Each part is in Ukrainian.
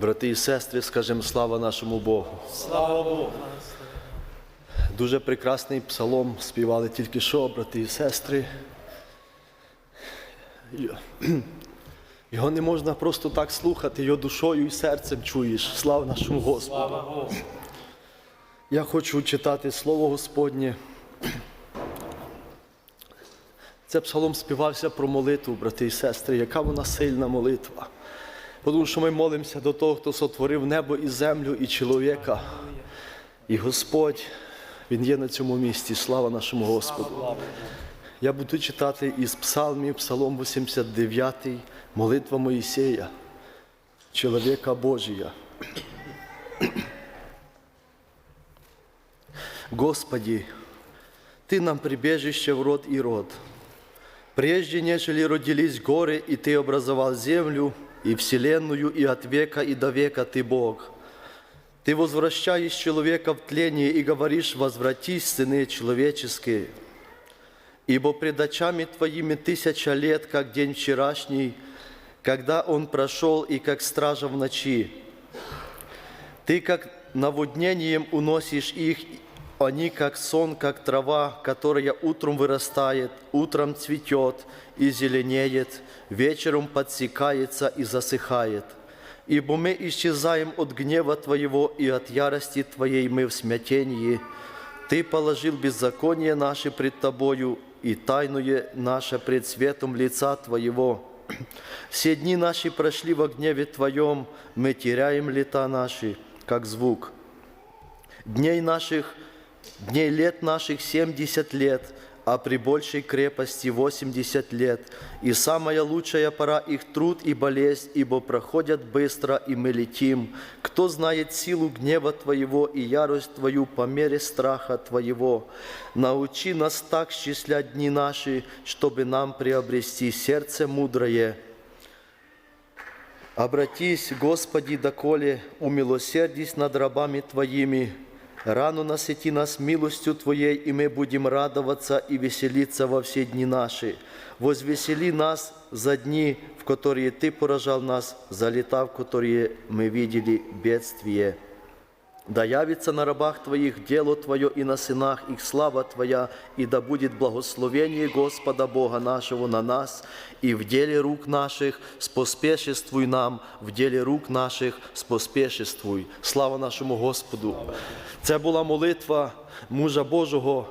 Брати і сестри, скажемо слава нашому Богу. Слава Богу. Дуже прекрасний псалом співали тільки що, брати і сестри. Його не можна просто так слухати, його душою і серцем чуєш. Слава нашому Господу. Слава Богу. Я хочу читати Слово Господнє. Це псалом співався про молитву, брати і сестри, яка вона сильна молитва Тому що ми молимося до того, хто сотворив небо і землю, і чоловіка. І Господь, Він є на цьому місці. Слава нашому Господу. Я буду читати із псалмів, псалом 89, молитва Моїсея, чоловіка Божия. Господи, Ты нам прибежище в род и род. Прежде, нежели родились горы, и Ты образовал землю, и вселенную, и от века, и до века Ты Бог. Ты возвращаешь человека в тление и говоришь, возвратись, сыны человеческие. Ибо пред очами Твоими тысяча лет, как день вчерашний, когда он прошел, и как стража в ночи. Ты как наводнением уносишь их, они как сон, как трава, которая утром вырастает, утром цветет и зеленеет, вечером подсекается и засыхает. Ибо мы исчезаем от гнева Твоего и от ярости Твоей мы в смятении. Ты положил беззаконие наше пред Тобою и тайное наше пред светом лица Твоего. Все дни наши прошли во гневе Твоем, мы теряем лета наши, как звук. Дней наших, дней лет наших семьдесят лет, а при большей крепости восемьдесят лет. И самая лучшая пора их труд и болезнь, ибо проходят быстро, и мы летим. Кто знает силу гнева Твоего и ярость Твою по мере страха Твоего? Научи нас так счислять дни наши, чтобы нам приобрести сердце мудрое. Обратись, Господи, доколе умилосердись над рабами Твоими. Рану насыти нас милостью Твоей, и мы будем радоваться и веселиться во все дни наши. Возвесели нас за дни, в которые Ты поражал нас, за лета, в которые мы видели бедствие. Да явится на рабах Твоих дело Твое и на сынах их слава Твоя, и да будет благословение Господа Бога нашего на нас, и в деле рук наших споспешествуй нам, в деле рук наших споспешествуй. Слава нашому Господу. Це була молитва мужа Божого,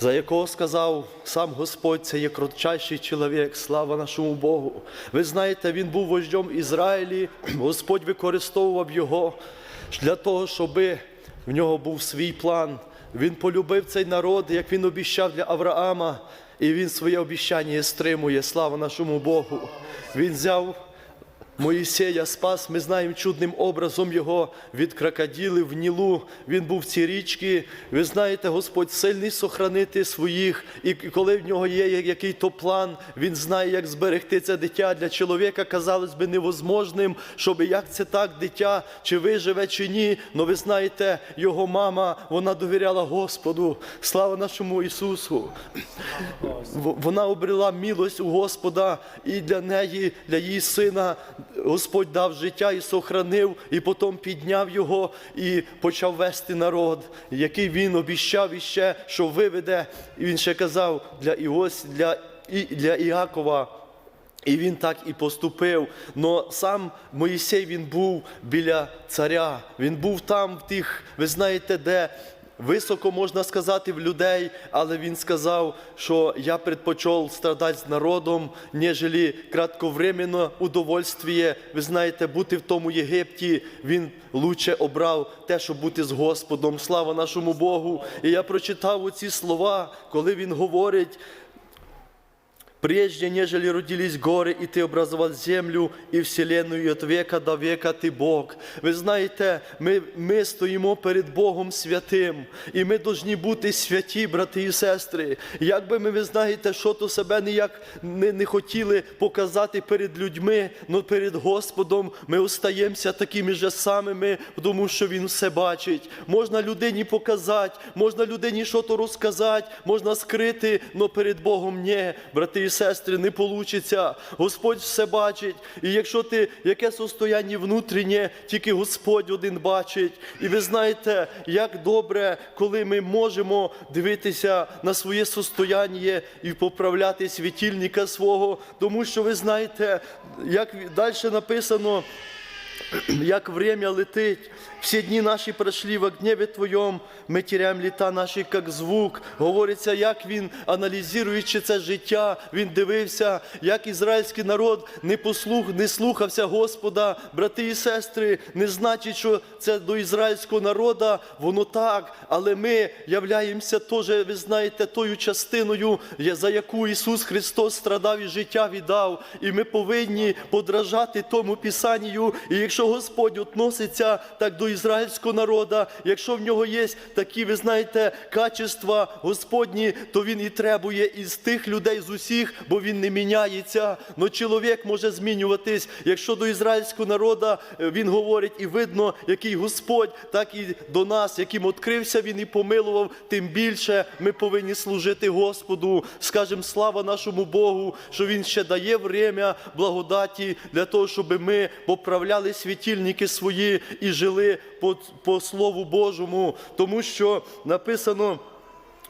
за якого сказав сам Господь, це є кротчайший чоловік, слава нашому Богу. Ви знаєте, він був вождем Ізраїлі, Господь використовував його для того, щоб в нього був свій план. Він полюбив цей народ, як він обіщав для Авраама, і він своє обіщання стримує. Слава нашому Богу. Він взяв Моїсея спас, ми знаємо чудним образом його від крокодилів в Нілу. Він був в цій річці. Ви знаєте, Господь сильний сохранити своїх. І коли в нього є який-то план, він знає, як зберегти це дитя для чоловіка, казалось би, невозможним, щоб як це так, дитя, чи виживе, чи ні. Но ви знаєте, його мама, вона довіряла Господу. Слава нашому Ісусу. Вона обрела милость у Господа і для неї, для її сина. Господь дав життя і сохранив, і потім підняв його і почав вести народ, який він обіщав іще, що виведе. І він ще казав для Іос, для, і, для Іакова. І він так і поступив. Но сам Моїсей він був біля царя. Він був там, в тих, ви знаєте, де високо можна сказати в людей, але він сказав, що я предпочел страдати з народом, нежели кратковременно удовольствие. Ви знаєте, бути в тому Єгипті. Він лучше обрав те, щоб бути з Господом. Слава нашому Богу. І я прочитав оці слова, коли він говорить. Прежде, нежели родились горы, и ты образовал землю и вселенную, и от века до века ти Бог. Ви знаєте, ми, ми стоїмо перед Богом святим, і ми повинні бути святі, брати і сестри. Як би ми, ви знаєте, що то себе ніяк не, не хотіли показати перед людьми, але перед Господом ми остаємося такими же самими, тому що Він все бачить. Можна людині показати, можна людині щось розказати, можна скрити, але перед Богом ні, брати і сестри, не получиться. Господь все бачить. І якщо ти яке состояння внутрішнє, тільки Господь один бачить. І ви знаєте, як добре, коли ми можемо дивитися на своє состояння і поправляти світильника свого, тому що ви знаєте, як далі написано. Як время летить, всі дні наші пройшли в гневі Твоєм, ми теряємо літа наші, як звук. Говориться, як він, аналізуючи це життя, він дивився, як ізраїльський народ не послух, не слухався Господа, брати і сестри, не значить, що це до ізраїльського народу, воно так, але ми являємося теж, ви знаєте, тою частиною, за яку Ісус Христос страдав і життя віддав. І ми повинні подражати тому Писанню. І якщо Господь относиться так до ізраїльського народу, якщо в нього є такі, ви знаєте, качества Господні, то Він і требує із тих людей з усіх, бо він не міняється. Но чоловік може змінюватись. Якщо до ізраїльського народу е, він говорить, і видно, який Господь, так і до нас, яким відкрився він і помилував, тим більше ми повинні служити Господу. Скажемо слава нашому Богу, що Він ще дає время благодаті для того, щоб ми поправляли світильники свої і жили по, по Слову Божому, тому що написано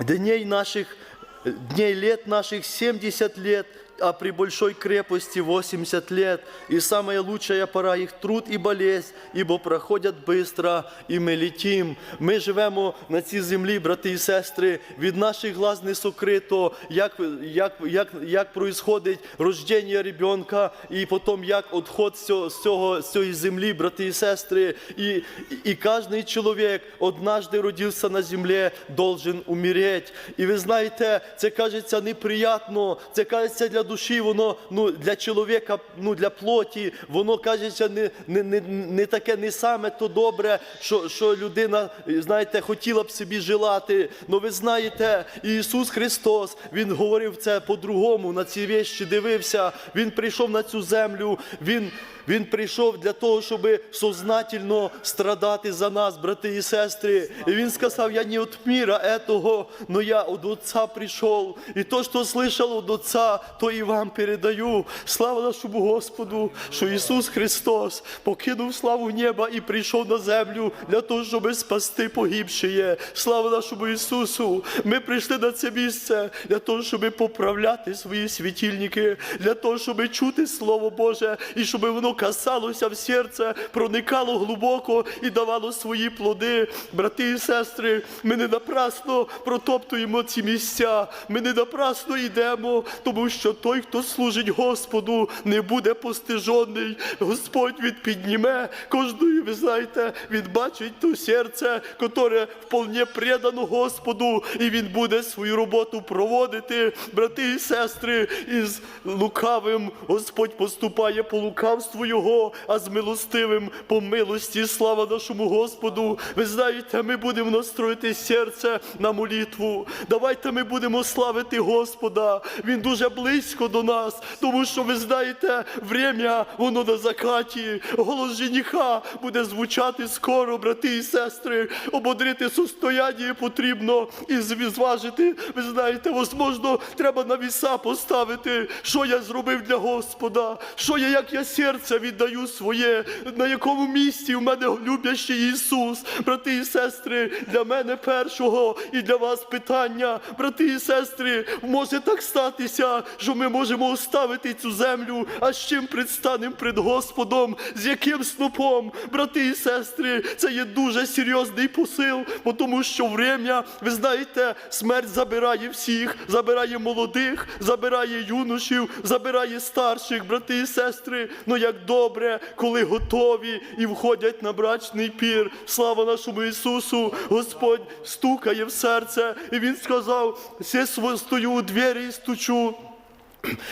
дней наших, дней лет наших 70 лет, а при большой крепости 80 лет. И самая лучшая пора их труд и болезнь, ибо проходять быстро, і ми летим. Ми живемо на цій землі, брати і сестри, від наших глаз не сокрито, як, як, як, як происходить рождення ребенка, і потім як відход з цього, з цієї землі, брати і сестри. І, і, і кожен чоловік однажды родився на землі, должен умереть. І ви знаєте, це кажеться неприятно, це кажеться для душі, воно ну, для чоловіка, ну, для плоті, воно кажеться не, не, не, не таке не саме то добре, що, що людина, знаєте, хотіла б собі желати. Ну ви знаєте, Ісус Христос, Він говорив це по-другому, на ці вещі дивився. Він прийшов на цю землю, Він. Він прийшов для того, щоб сознательно страдати за нас, брати і сестри. І він сказав: Я не від міра этого, но я від Отця прийшов. І то, що слышав від Отця, то і вам передаю. Слава нашому Господу, що Ісус Христос покинув славу неба і прийшов на землю для того, щоб спасти погибшие. Слава нашому Ісусу! Ми прийшли на це місце для того, щоб поправляти свої світильники, для того, щоб чути Слово Боже, і щоб воно касалося в серце, проникало глибоко і давало свої плоди. Брати і сестри, ми не напрасно протоптуємо ці місця, ми не напрасно йдемо, тому що той, хто служить Господу, не буде постижений. Господь він підніме кожної, ви знаєте, він бачить то серце, яке вполне предано Господу, і він буде свою роботу проводити. Брати і сестри, із лукавим Господь поступає по лукавству Його, а з милостивим по милості. Слава нашому Господу. Ви знаєте, ми будемо настроїти серце на молитву. Давайте ми будемо славити Господа. Він дуже близько до нас, тому що ви знаєте, время воно на закаті. Голос жениха буде звучати скоро, брати і сестри. Ободрити состояння потрібно і зважити. Ви знаєте, можливо, треба на віса поставити, що я зробив для Господа, що я, як я серце віддаю своє, на якому місці в мене любящий Ісус. Брати і сестри, для мене першого і для вас питання, брати і сестри, може так статися, що ми можемо оставити цю землю, а з чим предстанемо пред Господом, з яким снопом, брати і сестри, це є дуже серйозний посил, бо тому що время, ви знаєте, смерть забирає всіх, забирає молодих, забирає юношів, забирає старших, брати і сестри. Ну як добре, коли готові і входять на брачний пір. Слава нашому Ісусу! Господь стукає в серце, і Він сказав: «Се сво- стою у двері і стучу.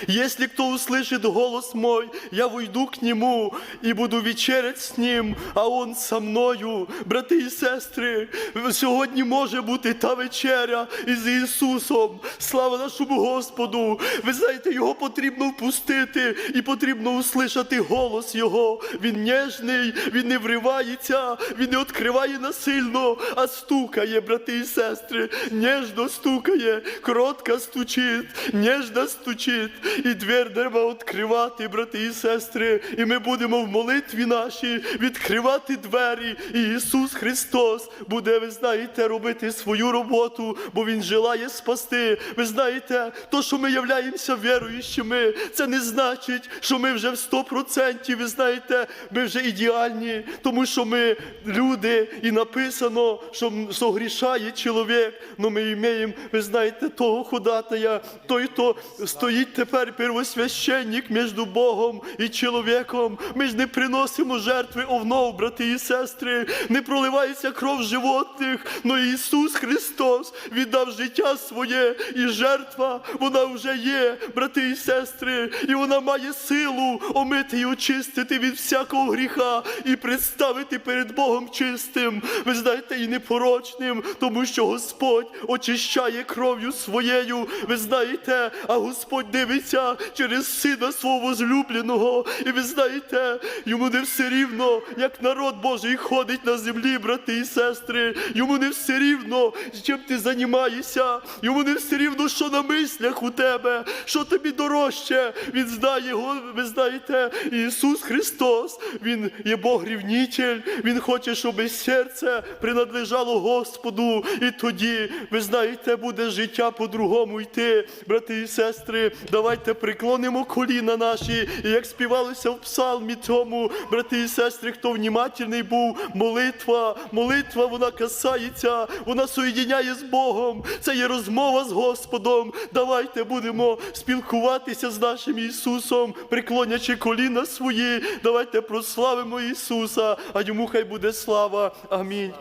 Если кто услышит голос мой, я войду к нему и буду вечерять з ним, а он со мною. Брати і сестри, сьогодні може бути та вечеря із Ісусом. Слава нашому Господу! Ви знаєте, його потрібно впустити і потрібно услышати голос Його. Він ніжний, він не вривається, він не відкриває насильно, а стукає, брати і сестри, ніжно стукає, кротко стучить, ніжно стучить. Стучить, і двір треба відкривати, брати і сестри. І ми будемо в молитві нашій відкривати двері. І Ісус Христос буде, ви знаєте, робити свою роботу, бо Він желає спасти. Ви знаєте, то, що ми являємося віруючими, це не значить, що ми вже в 100%, ви знаєте, ми вже ідеальні, тому що ми люди, і написано, що согрішає чоловік, але ми маємо, ви знаєте, того ходатая, той, хто стоїть тепер первосвященник між Богом і чоловіком. Ми ж не приносимо жертви овнов, брати і сестри, не проливається кров животних, но Ісус Христос віддав життя своє, і жертва, вона вже є, брати і сестри, і вона має силу омити і очистити від всякого гріха і представити перед Богом чистим, ви знаєте, і непорочним, тому що Господь очищає кров'ю своєю, ви знаєте, а Господь дивиться через сина свого возлюбленого. І ви знаєте, йому не все рівно, як народ Божий ходить на землі, брати і сестри. Йому не все рівно, чим ти займаєшся. Йому не все рівно, що на мислях у тебе, що тобі дорожче. Він знає його, ви знаєте, Ісус Христос, Він є Бог рівнитель, Він хоче, щоб серце принадлежало Господу. І тоді, ви знаєте, буде життя по-другому йти. Брати і сестри, давайте приклонимо коліна наші, і як співалося в псалмі цьому, брати і сестри, хто внімательний був, молитва, молитва, вона касається, вона соєдиняє з Богом. Це є розмова з Господом. Давайте будемо спілкуватися з нашим Ісусом, приклонячи коліна свої. Давайте прославимо Ісуса, а йому хай буде слава. Амінь.